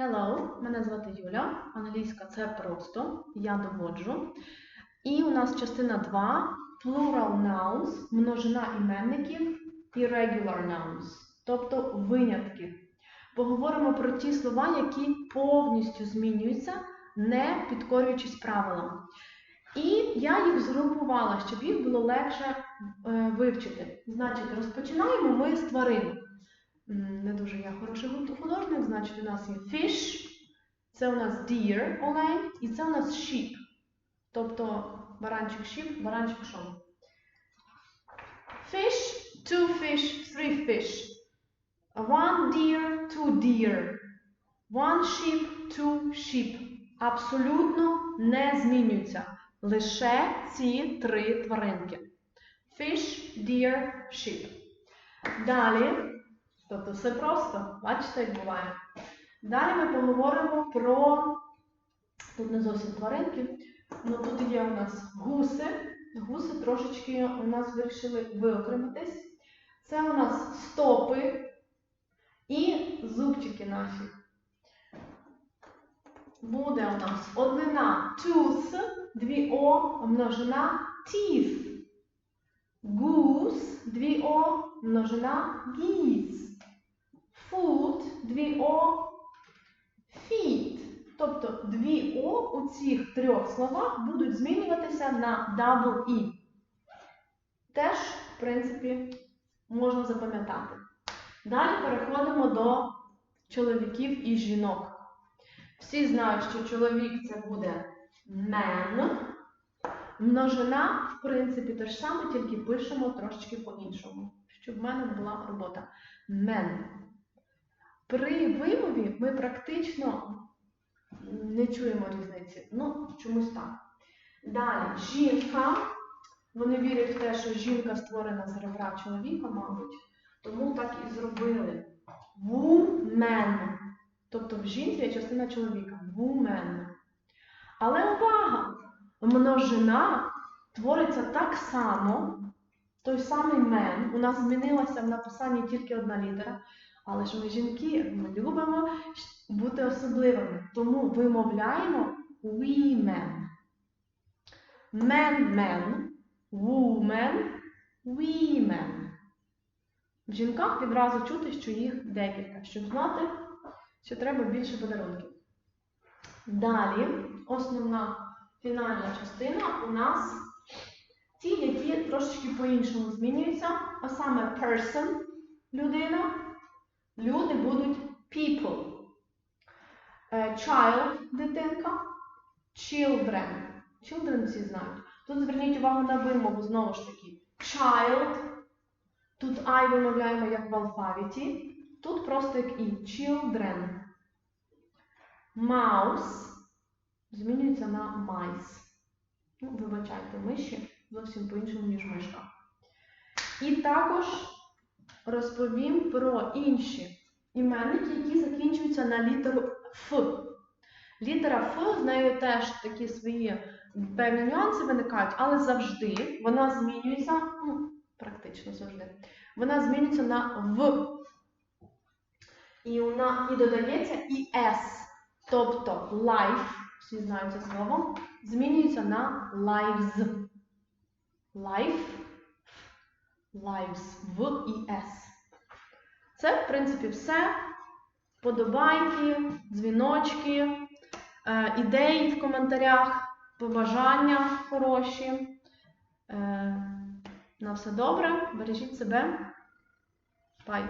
Hello, мене звати Юля. Англійська це просто. Я доводжу. І у нас частина 2 plural nouns, множина іменників і regular nouns, тобто винятки. Поговоримо про ті слова, які повністю змінюються, не підкорюючись правилам. І я їх згрупувала, щоб їх було легше е, вивчити. Значить, розпочинаємо ми з тварин. Не дуже я хороший художник, значить, у нас є fish, це у нас deer, олень, і це у нас sheep. Тобто баранчик sheep, баранчик шон. Fish, two fish, three fish. One deer, two deer. One sheep, two sheep. Абсолютно не змінюються. Лише ці три тваринки. Fish, deer, sheep. Далі, тобто все просто, бачите, як буває. Далі ми поговоримо про, тут не зовсім тваринки, але тут є у нас гуси. Гуси трошечки у нас вирішили виокремитись. Це у нас стопи і зубчики наші. Буде у нас однина tooth, дві О, множина teeth. Goose, дві О, множина geese. Foot, дві О, feet. Тобто дві О у цих трьох словах будуть змінюватися на double E. Теж, в принципі, можна запам'ятати. Далі переходимо до чоловіків і жінок. Всі знають, що чоловік це буде man. Множина, в принципі, те ж саме, тільки пишемо трошечки по-іншому, щоб в мене була робота. Men. При вимові ми практично не чуємо різниці. Ну, чомусь так. Далі, жінка. Вони вірять в те, що жінка створена з ребра чоловіка, мабуть. Тому так і зробили. Woman. Тобто в жінці є частина чоловіка. Woman. Але увага! Множина твориться так само. Той самий мен. У нас змінилася в написанні тільки одна літера. Але ж ми жінки, ми любимо бути особливими. Тому вимовляємо women. Men, men, woman, women. В жінках відразу чути, що їх декілька, щоб знати, що треба більше подарунків. Далі, основна фінальна частина у нас ті, які трошечки по-іншому змінюються, а саме person людина. Люди будуть people. Е, Child дитинка, children. Children всі знають. Тут зверніть увагу на вимову знову ж таки. Child. Тут I вимовляємо як в алфавіті. Тут просто як і children. Mouse змінюється на mice. Ну, вибачайте, миші зовсім по-іншому, ніж мишка. І також розповім про інші іменники, які закінчуються на літеру Ф. Літера Ф, з нею теж такі свої певні нюанси виникають, але завжди вона змінюється, ну, практично завжди, вона змінюється на В. І, вона, і додається і С. Тобто life, всі знають це слово, змінюється на lives. Life, lives, В і С. Це, в принципі, все. Подобайки, дзвіночки, е, ідеї в коментарях, побажання хороші. Е, на все добре, бережіть себе. Бай!